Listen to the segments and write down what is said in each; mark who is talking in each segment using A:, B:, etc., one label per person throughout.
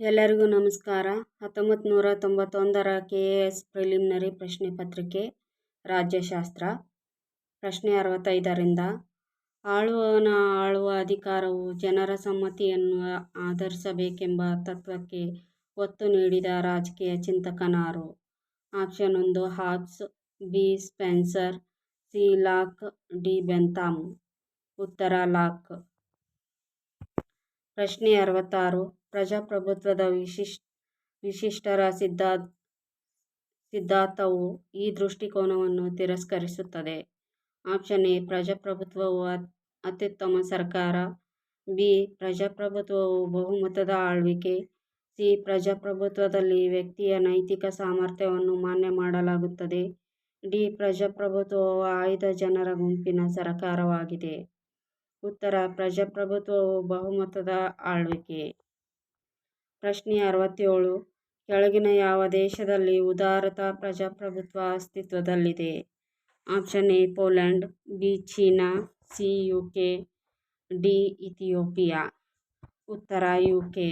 A: ಎಲ್ಲರಿಗೂ ನಮಸ್ಕಾರ. ಹತ್ತೊಂಬತ್ತು ನೂರ ತೊಂಬತ್ತೊಂದರ ಕೆ ಎ ಎಸ್ ಪ್ರಿಲಿಮಿನರಿ ಪ್ರಶ್ನೆ ಪತ್ರಿಕೆ, ರಾಜ್ಯಶಾಸ್ತ್ರ. ಪ್ರಶ್ನೆ ಅರವತ್ತೈದರಿಂದ, ಆಳುವವನ ಆಳುವ ಅಧಿಕಾರವು ಜನರ ಸಮ್ಮತಿಯನ್ನು ಆಧರಿಸಬೇಕೆಂಬ ತತ್ವಕ್ಕೆ ಒತ್ತು ನೀಡಿದ ರಾಜಕೀಯ ಚಿಂತಕನಾರು. ಆಪ್ಷನ್ ಒಂದು Hobbes B Spencer, C Locke D Bentham ಉತ್ತರ, ಲಾಕ್. ಪ್ರಶ್ನೆ ಅರವತ್ತಾರು ಪ್ರಜಾಪ್ರಭುತ್ವದ ವಿಶಿಷ್ಟ, ವಿಶಿಷ್ಟರ ಸಿದ್ಧಾ, ಸಿದ್ಧಾಂತವು ಈ ದೃಷ್ಟಿಕೋನವನ್ನು ತಿರಸ್ಕರಿಸುತ್ತದೆ. ಆಪ್ಷನ್ ಎ, ಪ್ರಜಾಪ್ರಭುತ್ವವು ಅತ್ಯುತ್ತಮ ಸರ್ಕಾರ. ಬಿ, ಪ್ರಜಾಪ್ರಭುತ್ವವು ಬಹುಮತದ ಆಳ್ವಿಕೆ. ಸಿ, ಪ್ರಜಾಪ್ರಭುತ್ವದಲ್ಲಿ ವ್ಯಕ್ತಿಯ ನೈತಿಕ ಸಾಮರ್ಥ್ಯವನ್ನು ಮಾನ್ಯ ಮಾಡಲಾಗುತ್ತದೆ. ಡಿ, ಪ್ರಜಾಪ್ರಭುತ್ವವು ಆಯ್ದ ಜನರ ಗುಂಪಿನ ಸರಕಾರವಾಗಿದೆ. ಉತ್ತರ, ಪ್ರಜಾಪ್ರಭುತ್ವವು ಬಹುಮತದ ಆಳ್ವಿಕೆ. ಪ್ರಶ್ನೆ ಅರವತ್ತೇಳು. ಕೆಳಗಿನ ಯಾವ ದೇಶದಲ್ಲಿ ಉದಾರತಾ ಪ್ರಜಾಪ್ರಭುತ್ವ ಅಸ್ತಿತ್ವದಲ್ಲಿದೆ? Option A, Poland, B, China, C, UK, D, Ethiopia. ಉತ್ತರ ಯು ಕೆ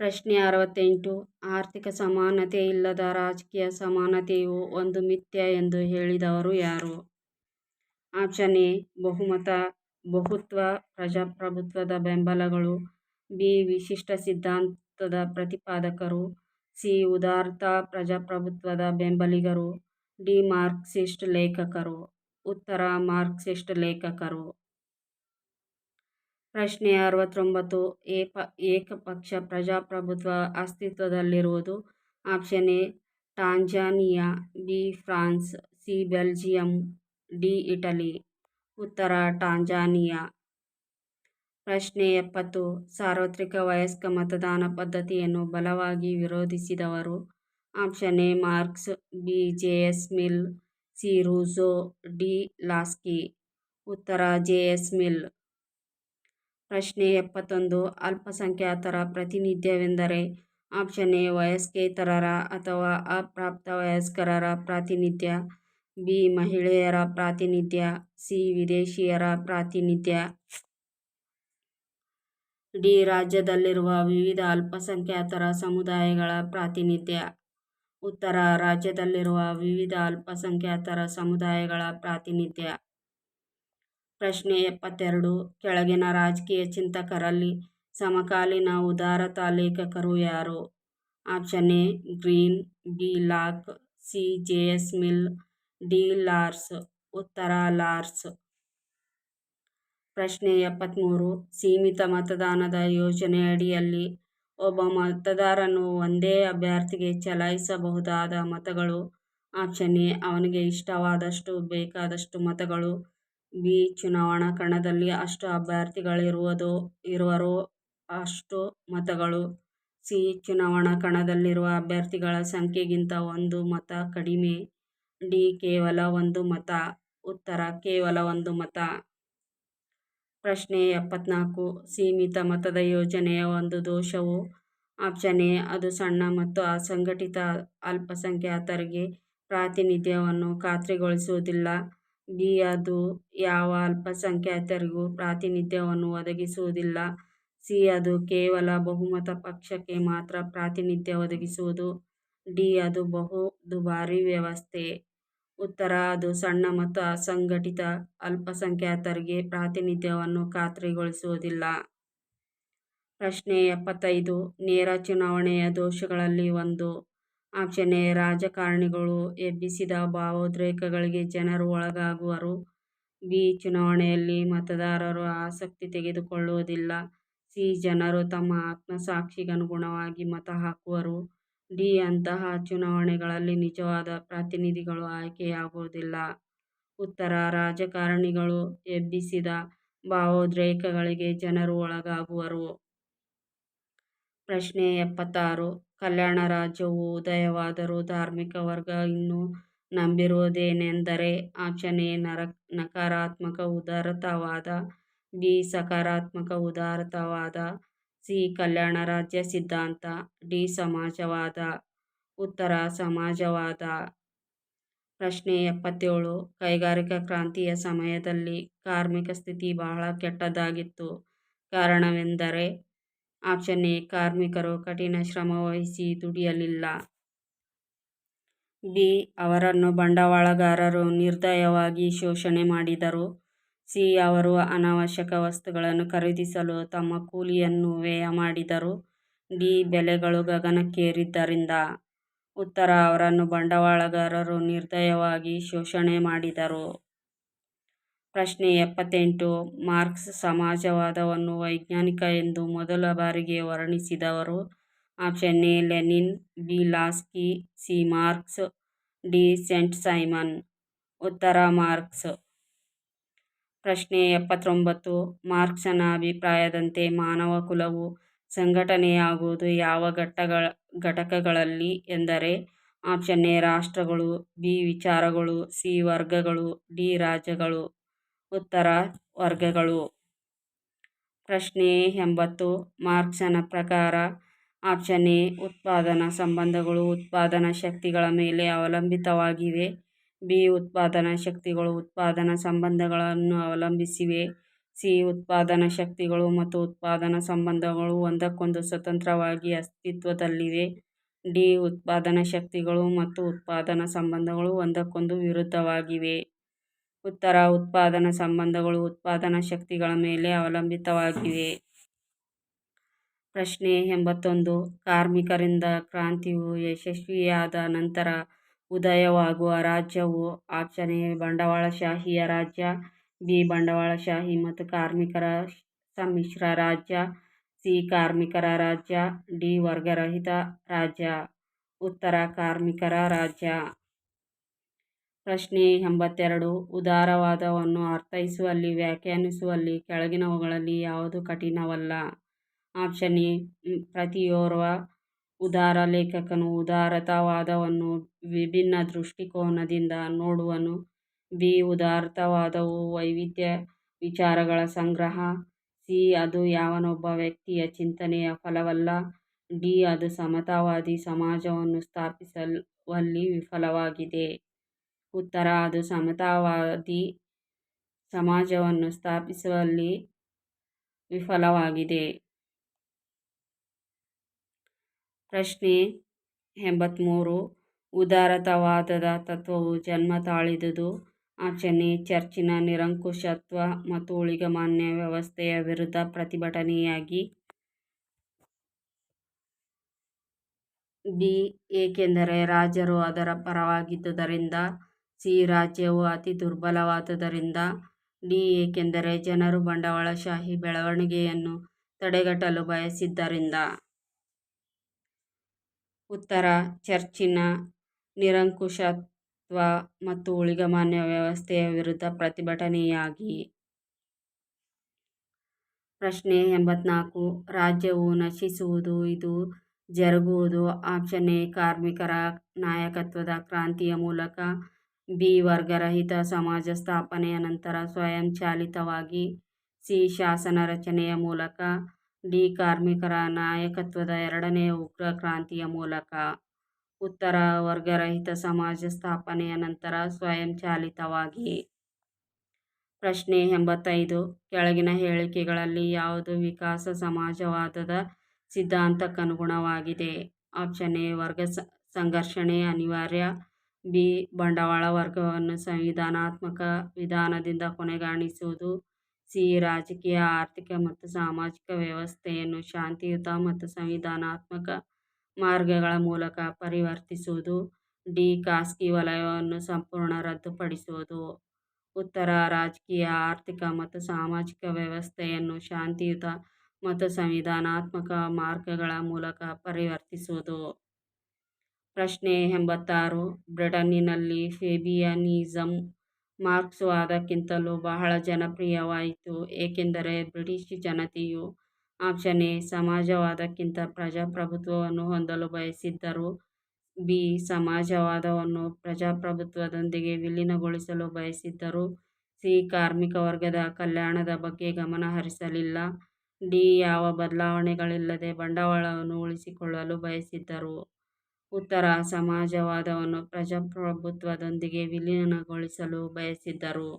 A: ಪ್ರಶ್ನೆ ಅರವತ್ತೆಂಟು. ಆರ್ಥಿಕ ಸಮಾನತೆ ಇಲ್ಲದ ರಾಜಕೀಯ ಸಮಾನತೆಯು ಒಂದು ಮಿಥ್ಯ ಎಂದು ಹೇಳಿದವರು ಯಾರು? ಆಪ್ಷನ್ ಎ, ಬಹುಮತ, ಬಹುತ್ವ, ಪ್ರಜಾಪ್ರಭುತ್ವದ ಬೆಂಬಲಗಳು ಬಿ. ವಿಶಿಷ್ಟ ಸಿದ್ಧಾಂತದ ಪ್ರತಿಪಾದಕರು, ಸಿ. ಉದಾರತಾ ಪ್ರಜಾಪ್ರಭುತ್ವದ ಬೆಂಬಲಿಗರು, ಡಿ. ಮಾರ್ಕ್ಸಿಸ್ಟ್ ಲೇಖಕರು. ಉತ್ತರ, ಮಾರ್ಕ್ಸಿಸ್ಟ್ ಲೇಖಕರು. ಪ್ರಶ್ನೆ ಅರವತ್ತೊಂಬತ್ತು. ಏಪ, ಏಕಪಕ್ಷ ಪ್ರಜಾಪ್ರಭುತ್ವ ಅಸ್ತಿತ್ವದಲ್ಲಿರುವುದು option A, Tanzania, B. France, C. Belgium, D. Italy. ಉತ್ತರ, ಟಾಂಜಾನಿಯಾ. ಪ್ರಶ್ನೆ ಎಪ್ಪತ್ತು. ಸಾರ್ವತ್ರಿಕ ವಯಸ್ಕ ಮತದಾನ ಪದ್ಧತಿಯನ್ನು ಬಲವಾಗಿ ವಿರೋಧಿಸಿದವರು. Option A, Marx, B, J, S, Mill, C, Rousseau, D, Laski. ಉತ್ತರ, ಜೆ, ಎಸ್, ಮಿಲ್. ಪ್ರಶ್ನೆ ಎಪ್ಪತ್ತೊಂದು. ಅಲ್ಪಸಂಖ್ಯಾತರ ಪ್ರಾತಿನಿಧ್ಯವೆಂದರೆ ಆಪ್ಷನ್ ಎ, ವಯಸ್ಕೇತರರ ಅಥವಾ ಅಪ್ರಾಪ್ತ ವಯಸ್ಕರರ ಪ್ರಾತಿನಿಧ್ಯ, ಬಿ, ಮಹಿಳೆಯರ ಪ್ರಾತಿನಿಧ್ಯ, ಸಿ, ವಿದೇಶಿಯರ ಪ್ರಾತಿನಿಧ್ಯ. ಡಿ ರಾಜ್ಯದಲ್ಲಿರುವ ವಿವಿಧ ಅಲ್ಪಸಂಖ್ಯಾತರ ಸಮುದಾಯಗಳ ಪ್ರಾತಿನಿಧ್ಯ. ಉತ್ತರ ರಾಜ್ಯದಲ್ಲಿರುವ ವಿವಿಧ ಅಲ್ಪಸಂಖ್ಯಾತರ ಸಮುದಾಯಗಳ ಪ್ರಾತಿನಿಧ್ಯ. ಪ್ರಶ್ನೆ ಎಪ್ಪತ್ತೆರಡು. ಕೆಳಗಿನ ರಾಜಕೀಯ ಚಿಂತಕರಲ್ಲಿ ಸಮಕಾಲೀನ ಉದಾರತಾ ಲೇಖಕರು ಯಾರು? Option A, Green B Locke C, J, S, Mill, D, Rawls. ಉತ್ತರ, ಲಾರ್ಸ್. ಪ್ರಶ್ನೆ ಎಪ್ಪತ್ತ್ಮೂರು ಸೀಮಿತ ಮತದಾನದ ಯೋಜನೆ ಅಡಿಯಲ್ಲಿ ಒಬ್ಬ ಮತದಾರನು ಒಂದೇ ಅಭ್ಯರ್ಥಿಗೆ ಚಲಾಯಿಸಬಹುದಾದ ಮತಗಳು. ಆಪ್ಷನ್ ಎ, ಅವನಿಗೆ ಇಷ್ಟವಾದಷ್ಟು ಬೇಕಾದಷ್ಟು ಮತಗಳು. ಬಿ, ಚುನಾವಣಾ ಕಣದಲ್ಲಿ ಅಷ್ಟು ಅಭ್ಯರ್ಥಿಗಳಿರುವುದು, ಇರುವರು ಅಷ್ಟು ಮತಗಳು. ಸಿ, ಚುನಾವಣಾ ಕಣದಲ್ಲಿರುವ ಅಭ್ಯರ್ಥಿಗಳ ಸಂಖ್ಯೆಗಿಂತ ಒಂದು ಮತ ಕಡಿಮೆ. ಡಿ, ಕೇವಲ ಒಂದು ಮತ. ಉತ್ತರ, ಕೇವಲ ಒಂದು ಮತ. ಪ್ರಶ್ನೆ ಎಪ್ಪತ್ನಾಲ್ಕು. ಸೀಮಿತ ಮತದ ಯೋಜನೆಯ ಒಂದು ದೋಷವು? ಆಪ್ಷನ್ ಎ, ಅದು ಸಣ್ಣ ಮತ್ತು ಅಸಂಘಟಿತ ಅಲ್ಪಸಂಖ್ಯಾತರಿಗೆ ಪ್ರಾತಿನಿಧ್ಯವನ್ನು ಖಾತ್ರಿಗೊಳಿಸುವುದಿಲ್ಲ. ಬಿ, ಅದು ಯಾವ ಅಲ್ಪಸಂಖ್ಯಾತರಿಗೂ ಪ್ರಾತಿನಿಧ್ಯವನ್ನು ಒದಗಿಸುವುದಿಲ್ಲ. ಸಿ, ಅದು ಕೇವಲ ಬಹುಮತ ಪಕ್ಷಕ್ಕೆ ಮಾತ್ರ ಪ್ರಾತಿನಿಧ್ಯ ಒದಗಿಸುವುದು. ಡಿ, ಅದು ಬಹು ದುಬಾರಿ ವ್ಯವಸ್ಥೆ. ಉತ್ತರ, ಅದು ಸಣ್ಣ ಮತ್ತು ಅಸಂಘಟಿತ ಅಲ್ಪಸಂಖ್ಯಾತರಿಗೆ ಪ್ರಾತಿನಿಧ್ಯವನ್ನು ಖಾತ್ರಿಗೊಳಿಸುವುದಿಲ್ಲ. ಪ್ರಶ್ನೆ ಎಪ್ಪತ್ತೈದು, ನೇರ ಚುನಾವಣೆಯ ದೋಷಗಳಲ್ಲಿ ಒಂದು. ಆಪ್ಷನ್ ಎ, ರಾಜಕಾರಣಿಗಳು ಎಬ್ಬಿಸಿದ ಭಾವೋದ್ರೇಕಗಳಿಗೆ ಜನರು ಒಳಗಾಗುವರು. ಬಿ, ಚುನಾವಣೆಯಲ್ಲಿ ಮತದಾರರು ಆಸಕ್ತಿ ತೆಗೆದುಕೊಳ್ಳುವುದಿಲ್ಲ. ಸಿ, ಜನರು ತಮ್ಮ ಆತ್ಮಸಾಕ್ಷಿಗನುಗುಣವಾಗಿ ಮತ ಹಾಕುವರು. ಡಿ ಅಂತಹ ಚುನಾವಣೆಗಳಲ್ಲಿ ನಿಜವಾದ ಪ್ರತಿನಿಧಿಗಳು ಆಯ್ಕೆಯಾಗುವುದಿಲ್ಲ. ಉತ್ತರ ರಾಜಕಾರಣಿಗಳು ಎಬ್ಬಿಸಿದ ಭಾವೋದ್ರೇಕಗಳಿಗೆ ಜನರು ಒಳಗಾಗುವರು. ಪ್ರಶ್ನೆ ಎಪ್ಪತ್ತಾರು. ಕಲ್ಯಾಣ ರಾಜ್ಯವು ಉದಯವಾದರೂ ಧಾರ್ಮಿಕ ವರ್ಗ ಇನ್ನೂ ನಂಬಿರುವುದೇನೆಂದರೆ ಆಪ್ಷನ್ ಎ ನಕಾರಾತ್ಮಕ, ಉದಾರತಾವಾದ, ಬಿ ಸಕಾರಾತ್ಮಕ, ಉದಾರತಾವಾದ ಸಿ ಕಲ್ಯಾಣ ರಾಜ್ಯ ಸಿದ್ಧಾಂತ, ಡಿ ಸಮಾಜವಾದ, ಉತ್ತರ ಸಮಾಜವಾದ ಪ್ರಶ್ನೆ ಎಪ್ಪತ್ತೇಳು ಕೈಗಾರಿಕಾ ಕ್ರಾಂತಿಯ ಸಮಯದಲ್ಲಿ ಕಾರ್ಮಿಕ ಸ್ಥಿತಿ ಬಹಳ ಕೆಟ್ಟದಾಗಿತ್ತು ಕಾರಣವೆಂದರೆ ಆಪ್ಷನ್ ಎ, ಕಾರ್ಮಿಕರು ಕಠಿಣ ಶ್ರಮವಹಿಸಿ ದುಡಿಯಲಿಲ್ಲ. ಬಿ. ಅವರನ್ನು ಬಂಡವಾಳಗಾರರು ನಿರ್ದಯವಾಗಿ ಶೋಷಣೆ ಮಾಡಿದರು. ಸಿ. ಅವರು ಅನಾವಶ್ಯಕ ವಸ್ತುಗಳನ್ನು ಖರೀದಿಸಲು ತಮ್ಮ ಕೂಲಿಯನ್ನು ವ್ಯಯ ಮಾಡಿದರು. ಡಿ. ಬೆಲೆಗಳು ಗಗನಕ್ಕೇರಿದ್ದರಿಂದ. ಉತ್ತರ ಅವರನ್ನು ಬಂಡವಾಳಗಾರರು ನಿರ್ದಯವಾಗಿ ಶೋಷಣೆ ಮಾಡಿದರು. ಪ್ರಶ್ನೆ ಎಪ್ಪತ್ತೆಂಟು, ಮಾರ್ಕ್ಸ್ ಸಮಾಜವಾದವನ್ನು ವೈಜ್ಞಾನಿಕ ಎಂದು ಮೊದಲ ಬಾರಿಗೆ ವರ್ಣಿಸಿದವರು. Option A Lenin, B. Laski, C. Marx, D. Saint Simon. ಉತ್ತರ ಮಾರ್ಕ್ಸ್. ಪ್ರಶ್ನೆ ಎಪ್ಪತ್ತೊಂಬತ್ತು ಮಾರ್ಕ್ಸನ ಅಭಿಪ್ರಾಯದಂತೆ ಮಾನವ ಕುಲವು ಸಂಘಟನೆಯಾಗುವುದು ಯಾವ ಘಟ್ಟಗಳ, ಘಟಕಗಳಲ್ಲಿ ಎಂದರೆ, ಆಪ್ಷನ್ ಎ ರಾಷ್ಟ್ರಗಳು, ಬಿ. ವಿಚಾರಗಳು, ಸಿ. ವರ್ಗಗಳು, ಡಿ. ರಾಜ್ಯಗಳು. ಉತ್ತರ ವರ್ಗಗಳು. ಪ್ರಶ್ನೆ ಎಂಬತ್ತು ಮಾರ್ಕ್ಸನ ಪ್ರಕಾರ ಆಪ್ಷನ್ ಎ ಉತ್ಪಾದನಾ ಸಂಬಂಧಗಳು ಉತ್ಪಾದನಾ ಶಕ್ತಿಗಳ ಮೇಲೆ ಅವಲಂಬಿತವಾಗಿವೆ ಬಿ. ಉತ್ಪಾದನಾ ಶಕ್ತಿಗಳು ಉತ್ಪಾದನಾ ಸಂಬಂಧಗಳನ್ನು ಅವಲಂಬಿಸಿವೆ ಸಿ. ಉತ್ಪಾದನಾ ಶಕ್ತಿಗಳು ಮತ್ತು ಉತ್ಪಾದನಾ ಸಂಬಂಧಗಳು ಒಂದಕ್ಕೊಂದು ಸ್ವತಂತ್ರವಾಗಿ ಅಸ್ತಿತ್ವದಲ್ಲಿವೆ ಡಿ. ಉತ್ಪಾದನಾ ಶಕ್ತಿಗಳು ಮತ್ತು ಉತ್ಪಾದನಾ ಸಂಬಂಧಗಳು ಒಂದಕ್ಕೊಂದು ವಿರುದ್ಧವಾಗಿವೆ. ಉತ್ತರ ಉತ್ಪಾದನಾ ಸಂಬಂಧಗಳು ಉತ್ಪಾದನಾ ಶಕ್ತಿಗಳ ಮೇಲೆ ಅವಲಂಬಿತವಾಗಿವೆ. ಪ್ರಶ್ನೆ ಎಂಬತ್ತೊಂದು ಕಾರ್ಮಿಕರಿಂದ ಕ್ರಾಂತಿಯು ಯಶಸ್ವಿಯಾದ ನಂತರ ಉದಯವಾಗುವ ರಾಜ್ಯವು ಆಪ್ಷನ್ ಎ ಬಂಡವಾಳಶಾಹಿಯ ರಾಜ್ಯ, ಬಿ. ಬಂಡವಾಳಶಾಹಿ ಮತ್ತು ಕಾರ್ಮಿಕರ ಸಮ್ಮಿಶ್ರ ರಾಜ್ಯ, ಸಿ. ಕಾರ್ಮಿಕರ ರಾಜ್ಯ, ಡಿ. ವರ್ಗರಹಿತ ರಾಜ್ಯ. ಉತ್ತರ ಕಾರ್ಮಿಕರ ರಾಜ್ಯ. ಪ್ರಶ್ನೆ ಎಂಬತ್ತೆರಡು ಉದಾರವಾದವನ್ನು ಅರ್ಥೈಸುವಲ್ಲಿ, ವ್ಯಾಖ್ಯಾನಿಸುವಲ್ಲಿ, ಕೆಳಗಿನವುಗಳಲ್ಲಿ ಯಾವುದು ಕಠಿಣವಲ್ಲ. ಆಪ್ಷನ್ ಎ, ಪ್ರತಿಯೋರ್ವ ಉದಾರ ಲೇಖಕನು, ಉದಾರತಾವಾದವನ್ನು ವಿಭಿನ್ನ ದೃಷ್ಟಿಕೋನದಿಂದ ನೋಡುವನು ಬಿ. ಉದಾರತಾವಾದವು ವೈವಿಧ್ಯ ವಿಚಾರಗಳ ಸಂಗ್ರಹ ಸಿ. ಅದು ಯಾವನೊಬ್ಬ ವ್ಯಕ್ತಿಯ ಚಿಂತನೆಯ ಫಲವಲ್ಲ ಡಿ. ಅದು ಸಮತಾವಾದಿ ಸಮಾಜವನ್ನು ಸ್ಥಾಪಿಸುವಲ್ಲಿ ವಿಫಲವಾಗಿದೆ. ಉತ್ತರ, ಅದು ಸಮತಾವಾದಿ ಸಮಾಜವನ್ನು ಸ್ಥಾಪಿಸುವಲ್ಲಿ ವಿಫಲವಾಗಿದೆ. ಪ್ರಶ್ನೆ ಎಂಬತ್ತ್ಮೂರು ಉದಾರತವಾದದ ತತ್ವವು ಜನ್ಮ ತಾಳಿದುದು ಆಪ್ಷನ್ ಚರ್ಚಿನ ನಿರಂಕುಶತ್ವ ಮತ್ತು ಊಳಿಗಮಾನ್ಯ ವ್ಯವಸ್ಥೆಯ ವಿರುದ್ಧ ಪ್ರತಿಭಟನೆಯಾಗಿ ಬಿ. ಏಕೆಂದರೆ ರಾಜರು ಅದರ ಪರವಾಗಿದ್ದುದರಿಂದ, ಸಿ. ರಾಜ್ಯವು ಅತಿ ದುರ್ಬಲವಾದುದರಿಂದ, ಡಿ. ಏಕೆಂದರೆ ಜನರು ಬಂಡವಾಳಶಾಹಿ ಬೆಳವಣಿಗೆಯನ್ನು ತಡೆಗಟ್ಟಲು ಬಯಸಿದ್ದರಿಂದ. ಉತ್ತರ, ಚರ್ಚಿನ ನಿರಂಕುಶತ್ವ ಮತ್ತು ಊಳಿಗಮಾನ್ಯ ವ್ಯವಸ್ಥೆಯ ವಿರುದ್ಧ ಪ್ರತಿಭಟನೆಯಾಗಿ. ಪ್ರಶ್ನೆ ಎಂಬತ್ನಾಲ್ಕು ರಾಜ್ಯವು ನಶಿಸುವುದು, ಇದು ಜರುಗುವುದು ಆಪ್ಷನ್ ಎ, ಕಾರ್ಮಿಕರ ನಾಯಕತ್ವದ ಕ್ರಾಂತಿಯ ಮೂಲಕ ಬಿ. ವರ್ಗರಹಿತ ಸಮಾಜ ಸ್ಥಾಪನೆಯ ನಂತರ ಸ್ವಯಂಚಾಲಿತವಾಗಿ ಸಿ. ಶಾಸನ ರಚನೆಯ ಮೂಲಕ ಡಿ. ಕಾರ್ಮಿಕರ ನಾಯಕತ್ವದ ಎರಡನೇ ಉಗ್ರ ಕ್ರಾಂತಿಯ ಮೂಲಕ. ಉತ್ತರ ವರ್ಗರಹಿತ ಸಮಾಜ ಸ್ಥಾಪನೆಯ ನಂತರ ಸ್ವಯಂಚಾಲಿತವಾಗಿ. ಪ್ರಶ್ನೆ ಎಂಬತ್ತೈದು ಕೆಳಗಿನ ಹೇಳಿಕೆಗಳಲ್ಲಿ ಯಾವುದು ವಿಕಾಸ ಸಮಾಜವಾದದ ಸಿದ್ಧಾಂತಕ್ಕನುಗುಣವಾಗಿದೆ. ಆಪ್ಷನ್ ಎ, ವರ್ಗ ಸಂಘರ್ಷಣೆ ಅನಿವಾರ್ಯ ಬಿ. ಬಂಡವಾಳ ವರ್ಗವನ್ನು ಸಂವಿಧಾನಾತ್ಮಕ ವಿಧಾನದಿಂದ ಕೊನೆಗಾಣಿಸುವುದು ಸಿ. ರಾಜಕೀಯ, ಆರ್ಥಿಕ ಮತ್ತು ಸಾಮಾಜಿಕ ವ್ಯವಸ್ಥೆಯನ್ನು ಶಾಂತಿಯುತ ಮತ್ತು ಸಂವಿಧಾನಾತ್ಮಕ ಮಾರ್ಗಗಳ ಮೂಲಕ ಪರಿವರ್ತಿಸುವುದು, ಡಿ. ಖಾಸಗಿ ವಲಯವನ್ನು ಸಂಪೂರ್ಣ ರದ್ದುಪಡಿಸುವುದು. ಉತ್ತರ, ರಾಜಕೀಯ, ಆರ್ಥಿಕ ಮತ್ತು ಸಾಮಾಜಿಕ ವ್ಯವಸ್ಥೆಯನ್ನು ಶಾಂತಿಯುತ ಮತ್ತು ಸಂವಿಧಾನಾತ್ಮಕ ಮಾರ್ಗಗಳ ಮೂಲಕ ಪರಿವರ್ತಿಸುವುದು. ಪ್ರಶ್ನೆ ಎಂಬತ್ತಾರು, ಬ್ರಿಟನ್ನಿನಲ್ಲಿ ಫೇಬಿಯನಿಸಂ ಮಾರ್ಕ್ಸ್ ವಾದಕ್ಕಿಂತಲೂ ಬಹಳ ಜನಪ್ರಿಯವಾಯಿತು ಏಕೆಂದರೆ ಬ್ರಿಟಿಷ್ ಜನತೆಯು ಆಪ್ಷನ್ ಎ ಸಮಾಜವಾದಕ್ಕಿಂತ ಪ್ರಜಾಪ್ರಭುತ್ವವನ್ನು ಹೊಂದಲು ಬಯಸಿದ್ದರು ಬಿ. ಸಮಾಜವಾದವನ್ನು ಪ್ರಜಾಪ್ರಭುತ್ವದೊಂದಿಗೆ ವಿಲೀನಗೊಳಿಸಲು ಬಯಸಿದ್ದರು ಸಿ. ಕಾರ್ಮಿಕ ವರ್ಗದ ಕಲ್ಯಾಣದ ಬಗ್ಗೆ ಗಮನ ಹರಿಸಲಿಲ್ಲ ಡಿ. ಯಾವ ಬದಲಾವಣೆಗಳಿಲ್ಲದೆ ಬಂಡವಾಳವನ್ನು ಉಳಿಸಿಕೊಳ್ಳಲು ಬಯಸಿದ್ದರು. ಉತ್ತರ ಸಮಾಜವಾದವನ್ನು ಪ್ರಜಾಪ್ರಭುತ್ವದೊಂದಿಗೆ ವಿಲೀನಗೊಳಿಸಲು ಬಯಸಿದ್ದರು.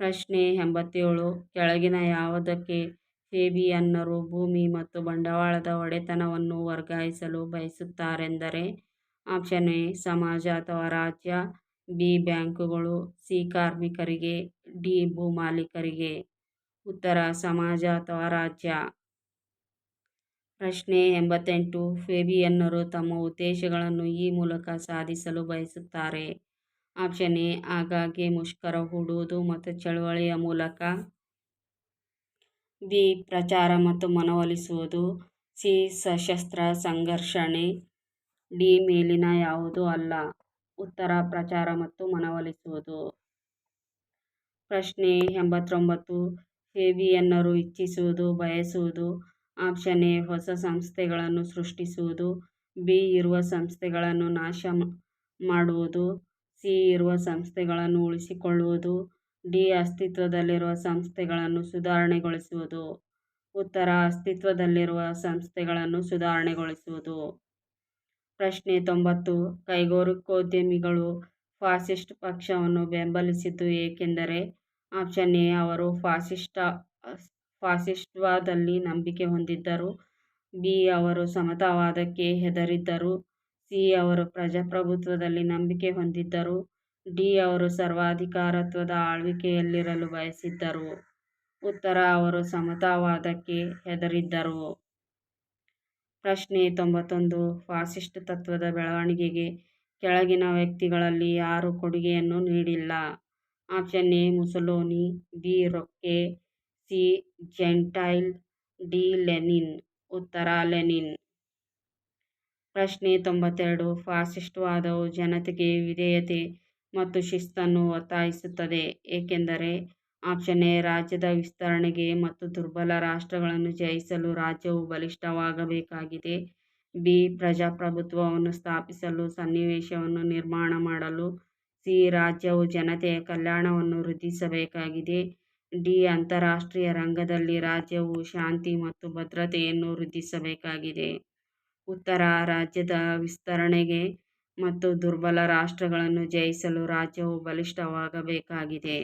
A: ಪ್ರಶ್ನೆ ಎಂಬತ್ತೇಳು, ಕೆಳಗಿನ ಯಾವುದಕ್ಕೆ ಫೇಬಿಯನ್ನರು ಭೂಮಿ ಮತ್ತು ಬಂಡವಾಳದ ಒಡೆತನವನ್ನು ವರ್ಗಾಯಿಸಲು ಬಯಸುತ್ತಾರೆಂದರೆ ಆಪ್ಷನ್ ಎ, ಸಮಾಜ ಅಥವಾ ರಾಜ್ಯ, ಬಿ, ಬ್ಯಾಂಕುಗಳು, ಸಿ, ಕಾರ್ಮಿಕರಿಗೆ, ಡಿ ಭೂಮಾಲೀಕರಿಗೆ ಉತ್ತರ, ಸಮಾಜ ಅಥವಾ ರಾಜ್ಯ ಪ್ರಶ್ನೆ ಎಂಬತ್ತೆಂಟು. ಫೇಬಿಯನ್ನರು ತಮ್ಮ ಉದ್ದೇಶಗಳನ್ನು ಈ ಮೂಲಕ ಸಾಧಿಸಲು ಬಯಸುತ್ತಾರೆ. ಆಪ್ಷನ್ ಎ, ಆಗಾಗ್ಗೆ ಮುಷ್ಕರ ಹೂಡುವುದು ಮತ್ತು ಚಳುವಳಿಯ ಮೂಲಕ. ಬಿ, ಪ್ರಚಾರ ಮತ್ತು ಮನವೊಲಿಸುವುದು. ಸಿ, ಸಶಸ್ತ್ರ ಸಂಘರ್ಷಣೆ. ಡಿ, ಮೇಲಿನ ಯಾವುದೂ ಅಲ್ಲ. ಉತ್ತರ, ಪ್ರಚಾರ ಮತ್ತು ಮನವೊಲಿಸುವುದು. ಪ್ರಶ್ನೆ ಎಂಬತ್ತೊಂಬತ್ತು. ಫೇಬಿಯನ್ನರು ಇಚ್ಛಿಸುವುದು, ಬಯಸುವುದು. ಆಪ್ಷನ್ ಎ ಹೊಸ ಸಂಸ್ಥೆಗಳನ್ನು ಸೃಷ್ಟಿಸುವುದು, ಬಿ, ಇರುವ ಸಂಸ್ಥೆಗಳನ್ನು ನಾಶ ಮಾಡುವುದು, ಸಿ, ಇರುವ ಸಂಸ್ಥೆಗಳನ್ನು ಉಳಿಸಿಕೊಳ್ಳುವುದು, ಡಿ, ಅಸ್ತಿತ್ವದಲ್ಲಿರುವ ಸಂಸ್ಥೆಗಳನ್ನು ಸುಧಾರಣೆಗೊಳಿಸುವುದು. ಉತ್ತರ, ಅಸ್ತಿತ್ವದಲ್ಲಿರುವ ಸಂಸ್ಥೆಗಳನ್ನು ಸುಧಾರಣೆಗೊಳಿಸುವುದು. ಪ್ರಶ್ನೆ ತೊಂಬತ್ತು, ಕೈಗಾರಿಕೋದ್ಯಮಿಗಳು ಫಾಸಿಸ್ಟ್ ಪಕ್ಷವನ್ನು ಬೆಂಬಲಿಸಿದ್ದು ಏಕೆಂದರೆ ಆಪ್ಷನ್ ಎ ಅವರು ಫಾಸಿಸ್ಟ ಫಾಸಿಸ್ಟ್ವಾದದಲ್ಲಿ ನಂಬಿಕೆ ಹೊಂದಿದ್ದರು. ಬಿ ಅವರು ಸಮತಾವಾದಕ್ಕೆ ಹೆದರಿದ್ದರು. ಸಿ ಅವರು ಪ್ರಜಾಪ್ರಭುತ್ವದಲ್ಲಿ ನಂಬಿಕೆ ಹೊಂದಿದ್ದರು. ಡಿ ಅವರು ಸರ್ವಾಧಿಕಾರತ್ವದ ಆಳ್ವಿಕೆಯಲ್ಲಿರಲು ಬಯಸಿದ್ದರು. ಉತ್ತರ, ಅವರು ಸಮತಾವಾದಕ್ಕೆ ಹೆದರಿದ್ದರು. ಪ್ರಶ್ನೆ ತೊಂಬತ್ತೊಂದು ಫಾಸಿಸ್ಟ್ ತತ್ವದ ಬೆಳವಣಿಗೆಗೆ ಕೆಳಗಿನ ವ್ಯಕ್ತಿಗಳಲ್ಲಿ ಯಾರು ಕೊಡುಗೆಯನ್ನು ನೀಡಿಲ್ಲ. Option A, Mussolini, B, Rocco C Gentile D Lenin. ಉತ್ತರ ಲೆನಿನ್. ಪ್ರಶ್ನೆ ತೊಂಬತ್ತೆರಡು. ಫಾಸಿಸ್ಟ್ವಾದವು ಜನತೆಗೆ ವಿಧೇಯತೆ ಮತ್ತು ಶಿಸ್ತನ್ನು ಒತ್ತಾಯಿಸುತ್ತದೆ, ಏಕೆಂದರೆ ಆಪ್ಷನ್ ಎ, ರಾಜ್ಯದ ವಿಸ್ತರಣೆಗೆ ಮತ್ತು ದುರ್ಬಲ ರಾಷ್ಟ್ರಗಳನ್ನು ಜಯಿಸಲು ರಾಜ್ಯವು ಬಲಿಷ್ಠವಾಗಬೇಕಾಗಿದೆ. ಬಿ, ಪ್ರಜಾಪ್ರಭುತ್ವವನ್ನು ಸ್ಥಾಪಿಸಲು ಸನ್ನಿವೇಶವನ್ನು ನಿರ್ಮಾಣ ಮಾಡಲು ಸಿ, ರಾಜ್ಯವು ಜನತೆಯ ಕಲ್ಯಾಣವನ್ನು ವೃದ್ಧಿಸಬೇಕಾಗಿದೆ. ಡಿ ಅಂತಾರಾಷ್ಟ್ರೀಯ ರಂಗದಲ್ಲಿ ರಾಜ್ಯವು ಶಾಂತಿ ಮತ್ತು ಭದ್ರತೆಯನ್ನು ವೃದ್ಧಿಸಬೇಕಾಗಿದೆ. ಉತ್ತರ ರಾಜ್ಯದ ವಿಸ್ತರಣೆಗೆ ಮತ್ತು ದುರ್ಬಲ ರಾಷ್ಟ್ರಗಳನ್ನು ಜಯಿಸಲು ರಾಜ್ಯವು ಬಲಿಷ್ಠವಾಗಬೇಕಾಗಿದೆ.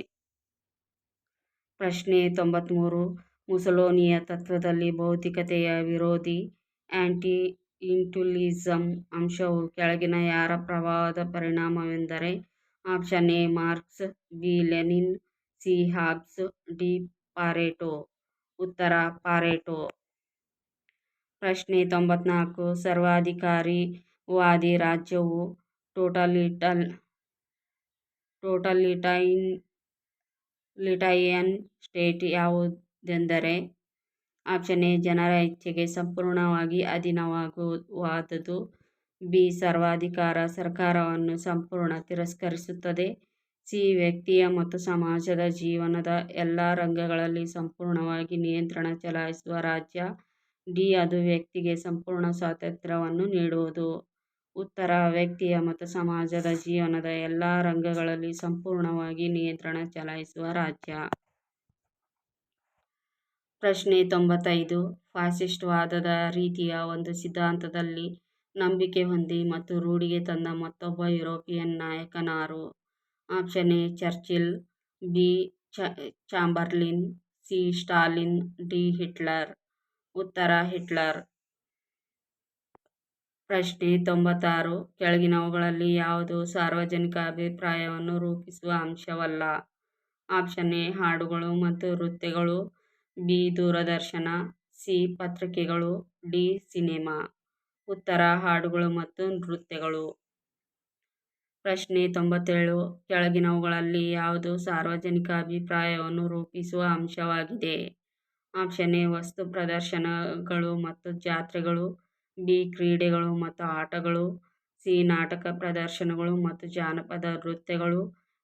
A: ಪ್ರಶ್ನೆ ತೊಂಬತ್ಮೂರು. ಮುಸಲೋನಿಯ ತತ್ವದಲ್ಲಿ ಭೌತಿಕತೆಯ ವಿರೋಧಿ ಆ್ಯಂಟಿ-ಇಂಕ್ಲೂಸಿವ್ ಅಂಶವು ಕೆಳಗಿನ ಯಾರ ಪ್ರಭಾವದ ಪರಿಣಾಮವೆಂದರೆ, option A Marx, B Lenin C Hobbes D Pareto. ಉತ್ತರ ಪಾರೆಟೊ. ಪ್ರಶ್ನೆ ತೊಂಬತ್ನಾಲ್ಕು. ಸರ್ವಾಧಿಕಾರವಾದಿ ರಾಜ್ಯವು ಟೋಟಲಿಟಲ್ ಟೋಟಲಿಟೈನ್ ಲಿಟೈಯನ್ ಸ್ಟೇಟ್ ಯಾವುದೆಂದರೆ ಆಪ್ಷನ್ ಎ, ಜನರ ಇಚ್ಛೆಗೆ ಸಂಪೂರ್ಣವಾಗಿ ಅಧೀನವಾಗುವಾದದು. ಬಿ, ಸರ್ವಾಧಿಕಾರ ಸರ್ಕಾರವನ್ನು ಸಂಪೂರ್ಣ ತಿರಸ್ಕರಿಸುತ್ತದೆ. ಸಿ ವ್ಯಕ್ತಿಯ ಮತ್ತು ಸಮಾಜದ ಜೀವನದ ಎಲ್ಲ ರಂಗಗಳಲ್ಲಿ ಸಂಪೂರ್ಣವಾಗಿ ನಿಯಂತ್ರಣ ಚಲಾಯಿಸುವ ರಾಜ್ಯ, ಡಿ ಅದು ವ್ಯಕ್ತಿಗೆ ಸಂಪೂರ್ಣ ಸ್ವಾತಂತ್ರ್ಯವನ್ನು ನೀಡುವುದು. ಉತ್ತರ, ವ್ಯಕ್ತಿಯ ಮತ್ತು ಸಮಾಜದ ಜೀವನದ ಎಲ್ಲ ರಂಗಗಳಲ್ಲಿ ಸಂಪೂರ್ಣವಾಗಿ ನಿಯಂತ್ರಣ ಚಲಾಯಿಸುವ ರಾಜ್ಯ. ಪ್ರಶ್ನೆ ತೊಂಬತ್ತೈದು ಫಾಸಿಸ್ಟ್ವಾದದ ರೀತಿಯ ಒಂದು ಸಿದ್ಧಾಂತದಲ್ಲಿ ನಂಬಿಕೆ ಹೊಂದಿ ಮತ್ತು ರೂಢಿಗೆ ತಂದ ಮತ್ತೊಬ್ಬ European ನಾಯಕನಾರು. Option A, Churchill, B Chamberlain, C, Stalin, D, Hitler. ಉತ್ತರ, ಹಿಟ್ಲರ್. ಪ್ರಶ್ನೆ ತೊಂಬತ್ತಾರು. ಕೆಳಗಿನವುಗಳಲ್ಲಿ ಯಾವುದು ಸಾರ್ವಜನಿಕ ಅಭಿಪ್ರಾಯವನ್ನು ರೂಪಿಸುವ ಅಂಶವಲ್ಲ? ಆಪ್ಷನ್ ಎ, ಹಾಡುಗಳು ಮತ್ತು ನೃತ್ಯಗಳು. ಬಿ, ದೂರದರ್ಶನ. ಸಿ, ಪತ್ರಿಕೆಗಳು. D, cinema. ಉತ್ತರ, ಹಾಡುಗಳು ಮತ್ತು ನೃತ್ಯಗಳು. ಪ್ರಶ್ನೆ ತೊಂಬತ್ತೇಳು. ಕೆಳಗಿನವುಗಳಲ್ಲಿ ಯಾವುದು ಸಾರ್ವಜನಿಕ ಅಭಿಪ್ರಾಯವನ್ನು ರೂಪಿಸುವ ಅಂಶವಾಗಿದೆ? ಆಪ್ಷನ್ ಎ, ವಸ್ತು ಪ್ರದರ್ಶನಗಳು ಮತ್ತು ಜಾತ್ರೆಗಳು, ಬಿ, ಕ್ರೀಡೆಗಳು ಮತ್ತು ಆಟಗಳು, ಸಿ, ನಾಟಕ ಪ್ರದರ್ಶನಗಳು ಮತ್ತು ಜಾನಪದ ನೃತ್ಯಗಳು,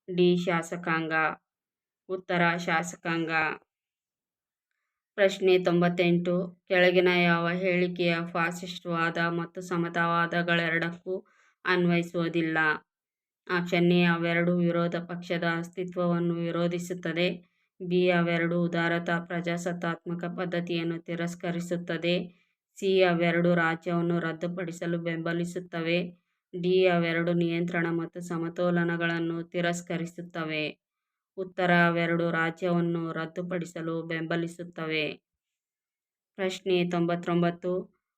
A: ಡಿ, ಶಾಸಕಾಂಗ. ಉತ್ತರ, ಶಾಸಕಾಂಗ. ಪ್ರಶ್ನೆ ತೊಂಬತ್ತೆಂಟು. ಕೆಳಗಿನ ಯಾವ ಹೇಳಿಕೆಯ ಫಾಸಿಸ್ಟ್ವಾದ ಮತ್ತು ಸಮತಾವಾದಗಳೆರಡಕ್ಕೂ ಅನ್ವಯಿಸುವುದಿಲ್ಲ. ಆಪ್ಷನ್ ಎ ಅವೆರಡೂ ವಿರೋಧ ಪಕ್ಷದ ಅಸ್ತಿತ್ವವನ್ನು ವಿರೋಧಿಸುತ್ತದೆ. ಬಿ ಅವೆರಡೂ ಉದಾರತಾ, ಪ್ರಜಾಸತ್ತಾತ್ಮಕ ಪದ್ಧತಿಯನ್ನು ತಿರಸ್ಕರಿಸುತ್ತದೆ. ಸಿ ಅವೆರಡು ರಾಜ್ಯವನ್ನು ರದ್ದುಪಡಿಸಲು ಬೆಂಬಲಿಸುತ್ತವೆ. ಡಿ ಅವೆರಡು ನಿಯಂತ್ರಣ ಮತ್ತು ಸಮತೋಲನಗಳನ್ನು ತಿರಸ್ಕರಿಸುತ್ತವೆ. ಉತ್ತರ ಅವೆರಡು ರಾಜ್ಯವನ್ನು ರದ್ದುಪಡಿಸಲು ಬೆಂಬಲಿಸುತ್ತವೆ. ಪ್ರಶ್ನೆ ತೊಂಬತ್ತೊಂಬತ್ತು.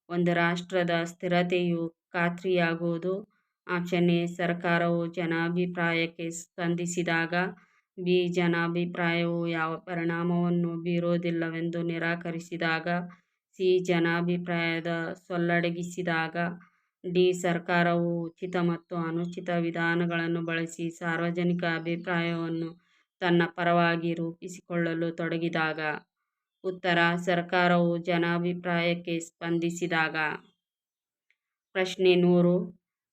A: ಒಂದು ರಾಷ್ಟ್ರದ ಸ್ಥಿರತೆಯು ಖಾತ್ರಿಯಾಗುವುದು? ಎ ಸರ್ಕಾರವು ಜನಾಭಿಪ್ರಾಯಕ್ಕೆ ಸ್ಪಂದಿಸಿದಾಗ ಬಿ ಜನಾಭಿಪ್ರಾಯವು ಯಾವ ಪರಿಣಾಮವನ್ನು ಬೀರೋದಿಲ್ಲವೆಂದು ನಿರಾಕರಿಸಿದಾಗ, ಸಿ ಜನಾಭಿಪ್ರಾಯದ ಸೊಲ್ಲಡಗಿಸಿದಾಗ, ಡಿ ಸರ್ಕಾರವು ಉಚಿತ ಮತ್ತು ಅನುಚಿತ ವಿಧಾನಗಳನ್ನು ಬಳಸಿ ಸಾರ್ವಜನಿಕ ಅಭಿಪ್ರಾಯವನ್ನು ತನ್ನ ಪರವಾಗಿ ರೂಪಿಸಿಕೊಳ್ಳಲು ತೊಡಗಿದಾಗ, ಉತ್ತರ ಸರ್ಕಾರವು ಜನಾಭಿಪ್ರಾಯಕ್ಕೆ ಸ್ಪಂದಿಸಿದಾಗ. ಪ್ರಶ್ನೆ ನೂರು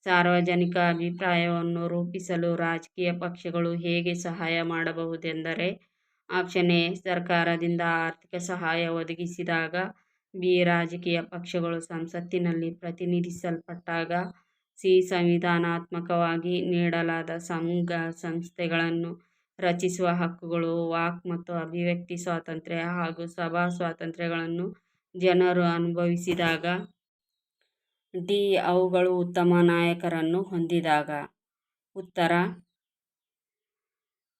A: ಸಾರ್ವಜನಿಕ ಅಭಿಪ್ರಾಯವನ್ನು ರೂಪಿಸಲು ರಾಜಕೀಯ ಪಕ್ಷಗಳು ಹೇಗೆ ಸಹಾಯ ಮಾಡಬಹುದೆಂದರೆ ಆಪ್ಷನ್ ಎ ಸರ್ಕಾರದಿಂದ ಆರ್ಥಿಕ ಸಹಾಯ ಒದಗಿಸಿದಾಗ, ಬಿ, ರಾಜಕೀಯ ಪಕ್ಷಗಳು ಸಂಸತ್ತಿನಲ್ಲಿ ಪ್ರತಿನಿಧಿಸಲ್ಪಟ್ಟಾಗ, ಸಿ, ಸಂವಿಧಾನಾತ್ಮಕವಾಗಿ ನೀಡಲಾದ ಸಂಘ ಸಂಸ್ಥೆಗಳನ್ನು ರಚಿಸುವ ಹಕ್ಕುಗಳು, ವಾಕ್ ಮತ್ತು ಅಭಿವ್ಯಕ್ತಿ ಸ್ವಾತಂತ್ರ್ಯ ಹಾಗೂ ಸಭಾ ಸ್ವಾತಂತ್ರ್ಯಗಳನ್ನು ಜನರು ಅನುಭವಿಸಿದಾಗ ಡಿ ಅವುಗಳು ಉತ್ತಮ ನಾಯಕರನ್ನು ಹೊಂದಿದಾಗ. ಉತ್ತರ.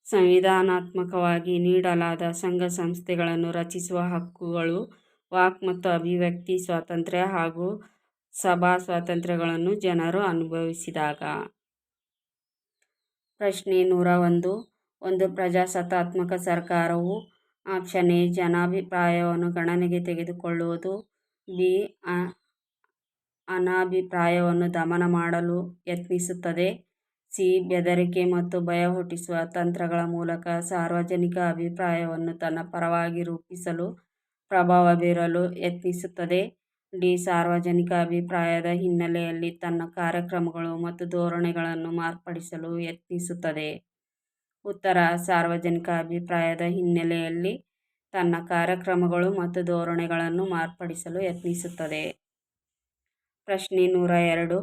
A: ಸಂವಿಧಾನಾತ್ಮಕವಾಗಿ ನೀಡಲಾದ ಸಂಘ ಸಂಸ್ಥೆಗಳನ್ನು ರಚಿಸುವ ಹಕ್ಕುಗಳು ವಾಕ್ ಮತ್ತು ಅಭಿವ್ಯಕ್ತಿ ಸ್ವಾತಂತ್ರ್ಯ ಹಾಗೂ ಸಭಾ ಸ್ವಾತಂತ್ರ್ಯಗಳನ್ನು ಜನರು ಅನುಭವಿಸಿದಾಗ. ಪ್ರಶ್ನೆ ನೂರ ಒಂದು. ಒಂದು ಪ್ರಜಾಸತ್ತಾತ್ಮಕ ಸರ್ಕಾರವು ಆಪ್ಷನ್ ಎ ಜನಾಭಿಪ್ರಾಯವನ್ನು ಗಣನೆಗೆ ತೆಗೆದುಕೊಳ್ಳುವುದು. ಬಿ ಅನಭಿಪ್ರಾಯವನ್ನು ದಮನ ಮಾಡಲು ಯತ್ನಿಸುತ್ತದೆ. ಸಿ. ಬೆದರಿಕೆ ಮತ್ತು ಭಯ ಹುಟ್ಟಿಸುವ ತಂತ್ರಗಳ ಮೂಲಕ ಸಾರ್ವಜನಿಕ ಅಭಿಪ್ರಾಯವನ್ನು ತನ್ನ ಪರವಾಗಿ ರೂಪಿಸಲು ಪ್ರಭಾವ ಬೀರಲು ಯತ್ನಿಸುತ್ತದೆ. ಡಿ. ಸಾರ್ವಜನಿಕ ಅಭಿಪ್ರಾಯದ ಹಿನ್ನೆಲೆಯಲ್ಲಿ ತನ್ನ ಕಾರ್ಯಕ್ರಮಗಳು ಮತ್ತು ಧೋರಣೆಗಳನ್ನು ಮಾರ್ಪಡಿಸಲು ಯತ್ನಿಸುತ್ತದೆ. ಉತ್ತರ, ಸಾರ್ವಜನಿಕ ಅಭಿಪ್ರಾಯದ ಹಿನ್ನೆಲೆಯಲ್ಲಿ ತನ್ನ ಕಾರ್ಯಕ್ರಮಗಳು ಮತ್ತು ಧೋರಣೆಗಳನ್ನು ಮಾರ್ಪಡಿಸಲು ಯತ್ನಿಸುತ್ತದೆ. ಪ್ರಶ್ನೆ ನೂರ ಎರಡು.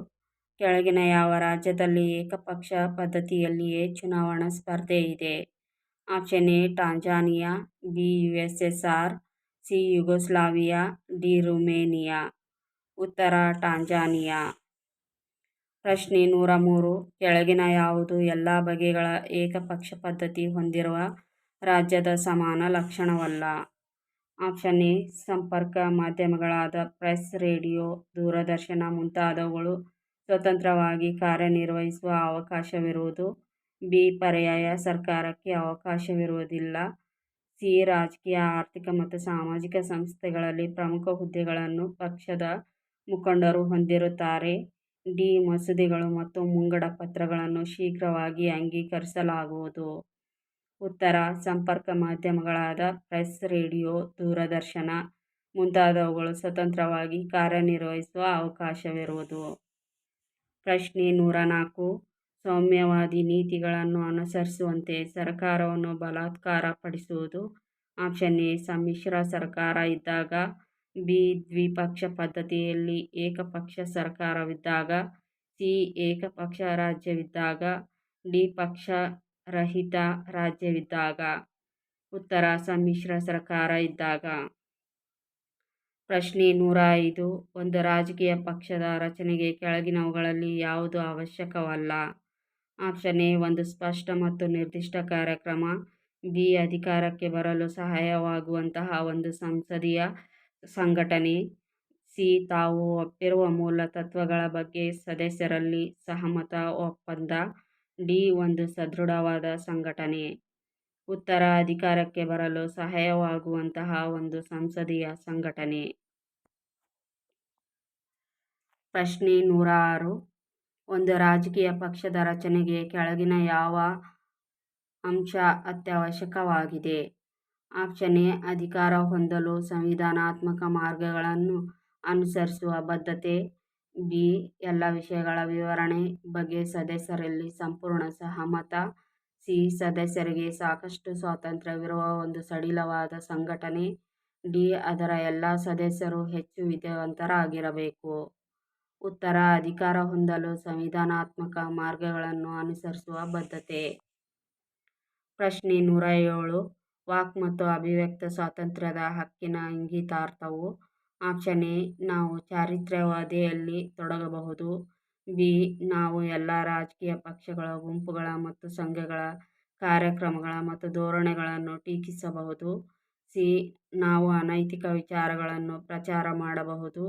A: ಕೆಳಗಿನ ಯಾವ ರಾಜ್ಯದಲ್ಲಿ ಏಕಪಕ್ಷ ಪದ್ಧತಿಯಲ್ಲಿಯೇ ಚುನಾವಣಾ ಸ್ಪರ್ಧೆ ಇದೆ? Option A, Tanzania, B U S S R C, Yugoslavia, D, Romania. ಉತ್ತರ, ಟಾಂಜಾನಿಯಾ. ಪ್ರಶ್ನೆ ನೂರ ಮೂರು. ಕೆಳಗಿನ ಯಾವುದು ಎಲ್ಲ ಬಗೆಗಳ ಏಕಪಕ್ಷ ಪದ್ಧತಿ ಹೊಂದಿರುವ ರಾಜ್ಯದ ಸಮಾನ ಲಕ್ಷಣವಲ್ಲ? ಆಪ್ಷನ್ ಎ ಸಂಪರ್ಕ ಮಾಧ್ಯಮಗಳಾದ ಪ್ರೆಸ್, ರೇಡಿಯೋ, ದೂರದರ್ಶನ ಮುಂತಾದವುಗಳು ಸ್ವತಂತ್ರವಾಗಿ ಕಾರ್ಯನಿರ್ವಹಿಸುವ ಅವಕಾಶವಿರುವುದು. ಬಿ, ಪರ್ಯಾಯ ಸರ್ಕಾರಕ್ಕೆ ಅವಕಾಶವಿರುವುದಿಲ್ಲ. ಸಿ, ರಾಜಕೀಯ, ಆರ್ಥಿಕ ಮತ್ತು ಸಾಮಾಜಿಕ ಸಂಸ್ಥೆಗಳಲ್ಲಿ ಪ್ರಮುಖ ಹುದ್ದೆಗಳನ್ನು ಪಕ್ಷದ ಮುಖಂಡರು ಹೊಂದಿರುತ್ತಾರೆ. ಡಿ, ಮಸೂದೆಗಳು ಮತ್ತು ಮುಂಗಡ ಪತ್ರಗಳನ್ನು ಶೀಘ್ರವಾಗಿ ಅಂಗೀಕರಿಸಲಾಗುವುದು. ಉತ್ತರ ಸಂಪರ್ಕ ಮಾಧ್ಯಮಗಳಾದ ಪ್ರೆಸ್, ರೇಡಿಯೋ, ದೂರದರ್ಶನ ಮುಂತಾದವುಗಳು ಸ್ವತಂತ್ರವಾಗಿ ಕಾರ್ಯನಿರ್ವಹಿಸುವ ಅವಕಾಶವಿರುವುದು. ಪ್ರಶ್ನೆ ನೂರ ನಾಲ್ಕು. ಸೌಮ್ಯವಾದಿ ನೀತಿಗಳನ್ನು ಅನುಸರಿಸುವಂತೆ ಸರ್ಕಾರವನ್ನು ಬಲಾತ್ಕಾರ ಪಡಿಸುವುದು ಆಪ್ಷನ್ ಎ, ಸಮ್ಮಿಶ್ರ ಸರ್ಕಾರ ಇದ್ದಾಗ ಬಿ, ದ್ವಿಪಕ್ಷ ಪದ್ಧತಿಯಲ್ಲಿ ಏಕಪಕ್ಷ ಸರ್ಕಾರವಿದ್ದಾಗ, ಸಿ, ಏಕಪಕ್ಷ ರಾಜ್ಯವಿದ್ದಾಗ, ಡಿ ಪಕ್ಷರಹಿತ ರಾಜ್ಯವಿದ್ದಾಗ, ಉತ್ತರ ಸಮ್ಮಿಶ್ರ ಸರ್ಕಾರ ಇದ್ದಾಗ. ಪ್ರಶ್ನೆ ನೂರ ಐದು, ಒಂದು ರಾಜಕೀಯ ಪಕ್ಷದ ರಚನೆಗೆ ಕೆಳಗಿನವುಗಳಲ್ಲಿ ಯಾವುದು ಅವಶ್ಯಕವಲ್ಲ? ಆಪ್ಷನ್ ಎ, ಒಂದು ಸ್ಪಷ್ಟ ಮತ್ತು ನಿರ್ದಿಷ್ಟ ಕಾರ್ಯಕ್ರಮ. ಬಿ, ಅಧಿಕಾರಕ್ಕೆ ಬರಲು ಸಹಾಯವಾಗುವಂತಹ ಒಂದು ಸಂಸದೀಯ ಸಂಘಟನೆ. ಸಿ, ತಾವು ಒಪ್ಪಿರುವ ಮೂಲ ತತ್ವಗಳ ಬಗ್ಗೆ ಸದಸ್ಯರಲ್ಲಿ ಸಹಮತ ಒಪ್ಪಂದ. ಡಿ ಒಂದು ಸದೃಢವಾದ ಸಂಘಟನೆ. ಉತ್ತರ ಅಧಿಕಾರಕ್ಕೆ ಬರಲು ಸಹಾಯವಾಗುವಂತಹ ಒಂದು ಸಂಸದೀಯ ಸಂಘಟನೆ. ಪ್ರಶ್ನೆ ನೂರ ಆರು. ಒಂದು ರಾಜಕೀಯ ಪಕ್ಷದ ರಚನೆಗೆ ಕೆಳಗಿನ ಯಾವ ಅಂಶ ಅತ್ಯವಶ್ಯಕವಾಗಿದೆ? ಆಪ್ಷನ್ ಎ, ಅಧಿಕಾರ ಹೊಂದಲು ಸಂವಿಧಾನಾತ್ಮಕ ಮಾರ್ಗಗಳನ್ನು ಅನುಸರಿಸುವ ಬದ್ಧತೆ. ಬಿ ಎಲ್ಲ ವಿಷಯಗಳ ವಿವರಣೆ ಬಗ್ಗೆ ಸದಸ್ಯರಲ್ಲಿ ಸಂಪೂರ್ಣ ಸಹಮತ. ಸಿ. ಸದಸ್ಯರಿಗೆ ಸಾಕಷ್ಟು ಸ್ವಾತಂತ್ರ್ಯವಿರುವ ಒಂದು ಸಡಿಲವಾದ ಸಂಘಟನೆ. ಡಿ. ಅದರ ಎಲ್ಲ ಸದಸ್ಯರು ಹೆಚ್ಚು ವಿದ್ಯಾವಂತರಾಗಿರಬೇಕು. ಉತ್ತರ ಅಧಿಕಾರ ಹೊಂದಲು ಸಂವಿಧಾನಾತ್ಮಕ ಮಾರ್ಗಗಳನ್ನು ಅನುಸರಿಸುವ ಬದ್ಧತೆ. ಪ್ರಶ್ನೆ ನೂರ ಏಳು. ವಾಕ್ ಮತ್ತು ಅಭಿವ್ಯಕ್ತ ಸ್ವಾತಂತ್ರ್ಯದ ಹಕ್ಕಿನ ಇಂಗಿತಾರ್ಥವು ಆಪ್ಷನ್ ಎ ನಾವು ಚಾರಿತ್ರ್ಯವಾದಿಯಲ್ಲಿ ತೊಡಗಬಹುದು. ಬಿ, ನಾವು ಎಲ್ಲ ರಾಜಕೀಯ ಪಕ್ಷಗಳ ಗುಂಪುಗಳ ಮತ್ತು ಸಂಘಗಳ ಕಾರ್ಯಕ್ರಮಗಳ ಮತ್ತು ಧೋರಣೆಗಳನ್ನು ಟೀಕಿಸಬಹುದು. ಸಿ, ನಾವು ಅನೈತಿಕ ವಿಚಾರಗಳನ್ನು ಪ್ರಚಾರ ಮಾಡಬಹುದು.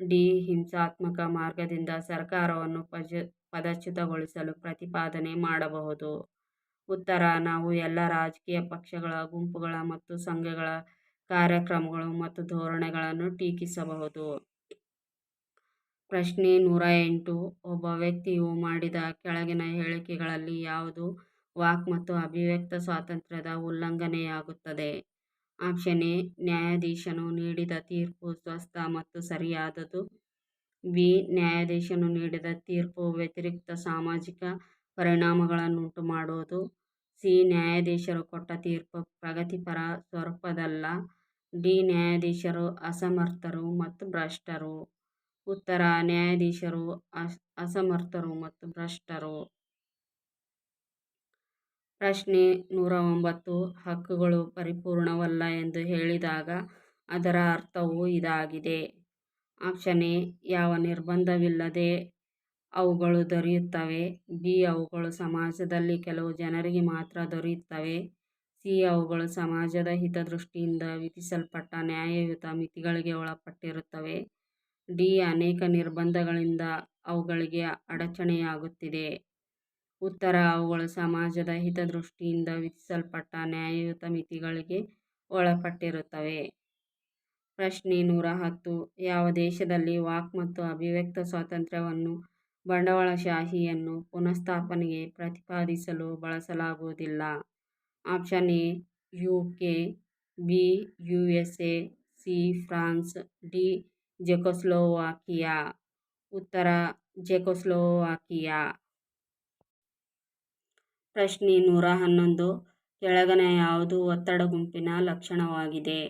A: ಡಿ, ಹಿಂಸಾತ್ಮಕ ಮಾರ್ಗದಿಂದ ಸರ್ಕಾರವನ್ನು ಪದಚ್ಯುತಗೊಳಿಸಲು ಪ್ರತಿಪಾದನೆ ಮಾಡಬಹುದು. ಉತ್ತರ, ನಾವು ಎಲ್ಲ ರಾಜಕೀಯ ಪಕ್ಷಗಳ, ಗುಂಪುಗಳ ಮತ್ತು ಸಂಘಗಳ ಕಾರ್ಯಕ್ರಮಗಳು ಮತ್ತು ಧೋರಣೆಗಳನ್ನು ಟೀಕಿಸಬಹುದು. ಪ್ರಶ್ನೆ ನೂರ ಎಂಟು, ಒಬ್ಬ ವ್ಯಕ್ತಿಯು ಮಾಡಿದ ಕೆಳಗಿನ ಹೇಳಿಕೆಗಳಲ್ಲಿ ಯಾವುದು? ವಾಕ್ ಮತ್ತು ಅಭಿವ್ಯಕ್ತ ಸ್ವಾತಂತ್ರ್ಯದ ಉಲ್ಲಂಘನೆಯಾಗುತ್ತದೆ. ಆಪ್ಷನ್ ಎ, ನ್ಯಾಯಾಧೀಶನು ನೀಡಿದ ತೀರ್ಪು ಸ್ವಸ್ಥ ಮತ್ತು ಸರಿಯಾದದು ಬಿ, ನ್ಯಾಯಾಧೀಶನು ನೀಡಿದ ತೀರ್ಪು ವ್ಯತಿರಿಕ್ತ ಸಾಮಾಜಿಕ ಪರಿಣಾಮಗಳನ್ನುಂಟು ಮಾಡುವುದು ಸಿ, ನ್ಯಾಯಾಧೀಶರು ಕೊಟ್ಟ ತೀರ್ಪು ಪ್ರಗತಿಪರ ಸ್ವರೂಪದ್ದಲ್ಲ ಡಿ. ನ್ಯಾಯಾಧೀಶರು, ಅಸಮರ್ಥರು ಮತ್ತು ಭ್ರಷ್ಟರು. ಉತ್ತರ, ನ್ಯಾಯಾಧೀಶರು ಅಸಮರ್ಥರು ಮತ್ತು ಭ್ರಷ್ಟರು. ಪ್ರಶ್ನೆ ನೂರ ಒಂಬತ್ತು, ಹಕ್ಕುಗಳು ಪರಿಪೂರ್ಣವಲ್ಲ ಎಂದು ಹೇಳಿದಾಗ ಅದರ ಅರ್ಥವು ಇದಾಗಿದೆ. ಆಪ್ಷನ್ ಎ, ಯಾವ ನಿರ್ಬಂಧವಿಲ್ಲದೆ ಅವುಗಳು ದೊರೆಯುತ್ತವೆ. ಬಿ, ಅವುಗಳು ಸಮಾಜದಲ್ಲಿ ಕೆಲವು ಜನರಿಗೆ ಮಾತ್ರ ದೊರೆಯುತ್ತವೆ. ಸಿ ಅವುಗಳು ಸಮಾಜದ ಹಿತದೃಷ್ಟಿಯಿಂದ ವಿಧಿಸಲ್ಪಟ್ಟ ನ್ಯಾಯಯುತ ಮಿತಿಗಳಿಗೆ ಒಳಪಟ್ಟಿರುತ್ತವೆ. ಡಿ. ಅನೇಕ ನಿರ್ಬಂಧಗಳಿಂದ ಅವುಗಳಿಗೆ ಅಡಚಣೆಯಾಗುತ್ತಿದೆ. ಉತ್ತರ, ಅವುಗಳು ಸಮಾಜದ ಹಿತದೃಷ್ಟಿಯಿಂದ ವಿಧಿಸಲ್ಪಟ್ಟ ನ್ಯಾಯಯುತ ಮಿತಿಗಳಿಗೆ ಒಳಪಟ್ಟಿರುತ್ತವೆ. ಪ್ರಶ್ನೆ ನೂರ ಹತ್ತು. ಯಾವ ದೇಶದಲ್ಲಿ ವಾಕ್ ಮತ್ತು ಅಭಿವ್ಯಕ್ತ ಸ್ವಾತಂತ್ರ್ಯವನ್ನು ಬಂಡವಾಳಶಾಹಿಯನ್ನು ಪುನಃಸ್ಥಾಪನೆಗೆ ಪ್ರತಿಪಾದಿಸಲು ಬಳಸಲಾಗುವುದಿಲ್ಲ? Option A, U K, B, U S A, C, France, D, Czechoslovakia. ಉತ್ತರ, ಜೆಕೊಸ್ಲೋವಾಕಿಯಾ. ಪ್ರಶ್ನೆ ನೂರ ಹನ್ನೊಂದು, ಕೆಳಗನ ಯಾವುದು ಒತ್ತಡ ಗುಂಪಿನ ಲಕ್ಷಣವಾಗಿದೆ?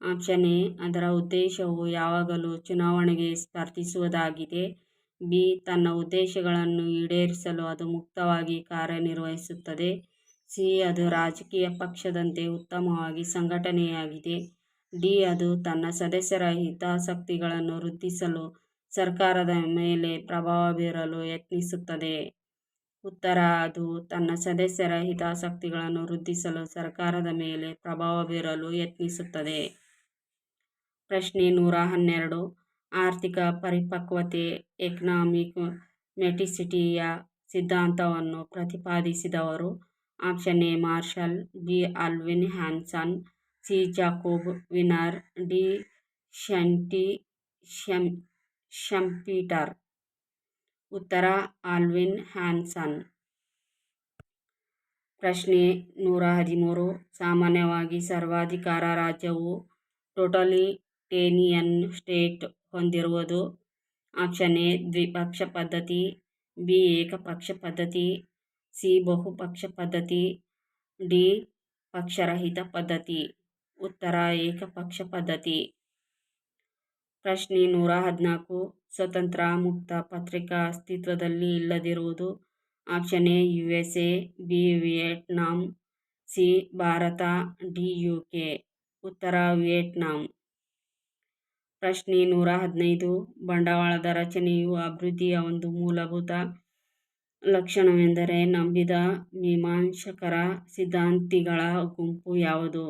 A: ಆಪ್ಷನ್ ಎ, ಅದರ ಉದ್ದೇಶವು ಯಾವಾಗಲೂ ಚುನಾವಣೆಗೆ ಸ್ಪರ್ಧಿಸುವುದಾಗಿದೆ. ಬಿ, ತನ್ನ ಉದ್ದೇಶಗಳನ್ನು ಈಡೇರಿಸಲು ಅದು ಮುಕ್ತವಾಗಿ ಕಾರ್ಯನಿರ್ವಹಿಸುತ್ತದೆ. ಸಿ, ಅದು ರಾಜಕೀಯ ಪಕ್ಷದಂತೆ ಉತ್ತಮವಾಗಿ ಸಂಘಟನೆಯಾಗಿದೆ. ಡಿ, ಅದು ತನ್ನ ಸದಸ್ಯರ ಹಿತಾಸಕ್ತಿಗಳನ್ನು ವೃದ್ಧಿಸಲು ಸರ್ಕಾರದ ಮೇಲೆ ಪ್ರಭಾವ ಬೀರಲು ಯತ್ನಿಸುತ್ತದೆ. ಉತ್ತರ, ಅದು ತನ್ನ ಸದಸ್ಯರ ಹಿತಾಸಕ್ತಿಗಳನ್ನು ವೃದ್ಧಿಸಲು ಸರ್ಕಾರದ ಮೇಲೆ ಪ್ರಭಾವ ಬೀರಲು ಯತ್ನಿಸುತ್ತದೆ. ಪ್ರಶ್ನೆ ನೂರ ಹನ್ನೆರಡು. ಆರ್ಥಿಕ ಪರಿಪಕ್ವತೆ, ಎಕನಾಮಿಕ್ ಮೆಟಿಸಿಟಿಯ ಸಿದ್ಧಾಂತವನ್ನು ಪ್ರತಿಪಾದಿಸಿದವರು option A, Marshall, B, Alvin Hansen, C, Jacob Viner D, ಶಂಟಿ, ಶಂ, ಶಂಪೀಟರ್. ಉತ್ತರ, ಆಲ್ವಿನ್ ಹ್ಯಾನ್ಸನ್. ಪ್ರಶ್ನೆ ನೂರ ಹದಿಮೂರು. ಸಾಮಾನ್ಯವಾಗಿ ಸರ್ವಾಧಿಕಾರ ರಾಜ್ಯವು ಟೋಟಲಿಟೇನಿಯನ್ ಸ್ಟೇಟ್ ಹೊಂದಿರುವುದು. ಆಪ್ಷನ್ ಎ, ದ್ವಿಪಕ್ಷ ಪದ್ಧತಿ, ಬಿ, ಏಕಪಕ್ಷ ಪದ್ಧತಿ ಸಿ ಬಹುಪಕ್ಷ ಪದ್ಧತಿ, ಡಿ ಪಕ್ಷರಹಿತ ಪದ್ಧತಿ, ಉತ್ತರ ಏಕಪಕ್ಷ ಪದ್ಧತಿ. ಪ್ರಶ್ನೆ ನೂರ ಹದಿನಾಲ್ಕು, ಸ್ವತಂತ್ರ ಮುಕ್ತ ಪತ್ರಿಕಾ ಅಸ್ತಿತ್ವದಲ್ಲಿ ಇಲ್ಲದಿರುವುದು. Option A U S A B, Vietnam, C, Bharat, D U K ಉತ್ತರ ವಿಯೆಟ್ನಾಂ. ಪ್ರಶ್ನೆ ನೂರ ಹದಿನೈದು, ಬಂಡವಾಳದ ರಚನೆಯು ಅಭಿವೃದ್ಧಿಯ ಒಂದು ಮೂಲಭೂತ ಲಕ್ಷಣವೆಂದರೆ ನಂಬಿದ ಮೀಮಾಂಸಕರ ಸಿದ್ಧಾಂತಿಗಳ ಗುಂಪು ಯಾವುದು?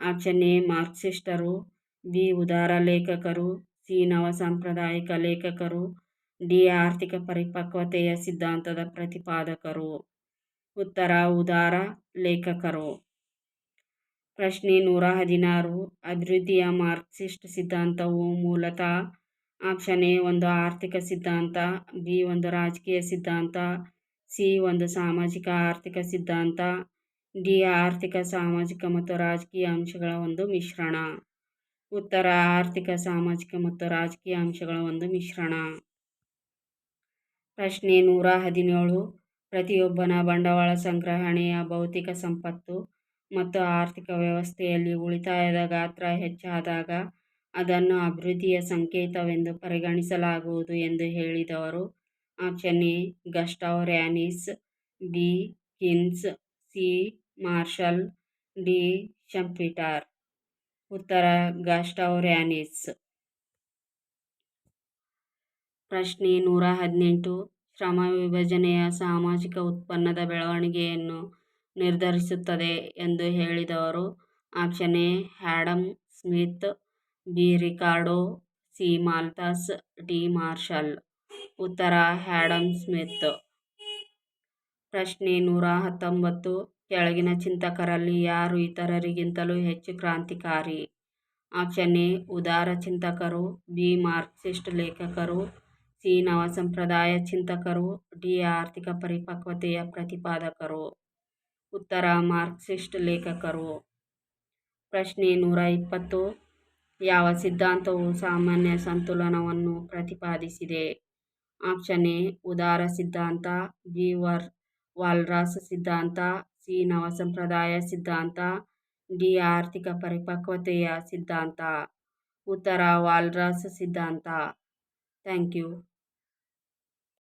A: ಎ ಮಾರ್ಕ್ಸಿಸ್ಟರು, ಬಿ, ಉದಾರ ಲೇಖಕರು, ಸಿ ನವಸಾಂಪ್ರದಾಯಿಕ ಲೇಖಕರು, ಡಿ, ಆರ್ಥಿಕ ಪರಿಪಕ್ವತೆಯ ಸಿದ್ಧಾಂತದ ಪ್ರತಿಪಾದಕರು. ಉತ್ತರ, ಉದಾರ ಲೇಖಕರು. ಪ್ರಶ್ನೆ ನೂರ ಹದಿನಾರು, ಅಭಿವೃದ್ಧಿಯ ಮಾರ್ಕ್ಸಿಸ್ಟ್ ಸಿದ್ಧಾಂತವು ಮೂಲತಃ ಆಪ್ಷನ್ ಎ ಒಂದು ಆರ್ಥಿಕ ಸಿದ್ಧಾಂತ, ಬಿ ಒಂದು ರಾಜಕೀಯ ಸಿದ್ಧಾಂತ, ಸಿ ಒಂದು ಸಾಮಾಜಿಕ ಆರ್ಥಿಕ ಸಿದ್ಧಾಂತ, ಡಿ ಆರ್ಥಿಕ, ಸಾಮಾಜಿಕ ಮತ್ತು ರಾಜಕೀಯ ಅಂಶಗಳ ಒಂದು ಮಿಶ್ರಣ. ಉತ್ತರ, ಆರ್ಥಿಕ, ಸಾಮಾಜಿಕ ಮತ್ತು ರಾಜಕೀಯ ಅಂಶಗಳ ಒಂದು ಮಿಶ್ರಣ. ಪ್ರಶ್ನೆ ನೂರ ಹದಿನೇಳು. ಪ್ರತಿಯೊಬ್ಬನ ಬಂಡವಾಳ ಸಂಗ್ರಹಣೆಯ ಭೌತಿಕ ಸಂಪತ್ತು ಮತ್ತು ಆರ್ಥಿಕ ವ್ಯವಸ್ಥೆಯಲ್ಲಿ ಉಳಿತಾಯದ ಗಾತ್ರ ಹೆಚ್ಚಾದಾಗ ಅದನ್ನು ಅಭಿವೃದ್ಧಿಯ ಸಂಕೇತವೆಂದು ಪರಿಗಣಿಸಲಾಗುವುದು ಎಂದು ಹೇಳಿದವರು. Option A Gustav Ranis B, ಹಿನ್ಸ್. C, Marshall. D, Schumpeter. ಉತ್ತರ ಗಸ್ಟಾವ್ ರ್ಯಾನಿಸ್ ಪ್ರಶ್ನೆ ನೂರ ಹದಿನೆಂಟು. ಶ್ರಮ ವಿಭಜನೆಯ ಸಾಮಾಜಿಕ ಉತ್ಪನ್ನದ ಬೆಳವಣಿಗೆಯನ್ನು ನಿರ್ಧರಿಸುತ್ತದೆ ಎಂದು ಹೇಳಿದವರು. Option A Adam Smith. B Ricardo, C. Malthus D Marshall. ಉತ್ತರ ಹ್ಯಾಡಮ್ ಸ್ಮಿತ್. ಪ್ರಶ್ನೆ ನೂರ ಹತ್ತೊಂಬತ್ತು. ಕೆಳಗಿನ ಚಿಂತಕರಲ್ಲಿ ಯಾರು ಇತರರಿಗಿಂತಲೂ ಹೆಚ್ಚು ಕ್ರಾಂತಿಕಾರಿ? ಆಪ್ಷನ್ ಎ, ಉದಾರ ಚಿಂತಕರು, ಬಿ, ಮಾರ್ಕ್ಸಿಸ್ಟ್ ಲೇಖಕರು, ಸಿ ನವ ಸಂಪ್ರದಾಯ ಚಿಂತಕರು, ಡಿ, ಆರ್ಥಿಕ ಪರಿಪಕ್ವತೆಯ ಪ್ರತಿಪಾದಕರು. ಉತ್ತರ, ಮಾರ್ಕ್ಸಿಸ್ಟ್ ಲೇಖಕರು. ಪ್ರಶ್ನೆ ನೂರ ಇಪ್ಪತ್ತು. ಯಾವ ಸಿದ್ಧಾಂತವು ಸಾಮಾನ್ಯ ಸಂತುಲನವನ್ನು ಪ್ರತಿಪಾದಿಸಿದೆ? ಆಪ್ಷನ್ ಎ, ಉದಾರ ಸಿದ್ಧಾಂತ, ಬಿ, ವರ್, ವಾಲ್ರಾಸ್ ಸಿದ್ಧಾಂತ, ಸಿ ನವ ಸಂಪ್ರದಾಯ ಸಿದ್ಧಾಂತ, ಡಿ, ಆರ್ಥಿಕ ಪರಿಪಕ್ವತೆಯ ಸಿದ್ಧಾಂತ. ಉತ್ತರ, ವಾಲ್ರಾಸ್ ಸಿದ್ಧಾಂತ. Thank you.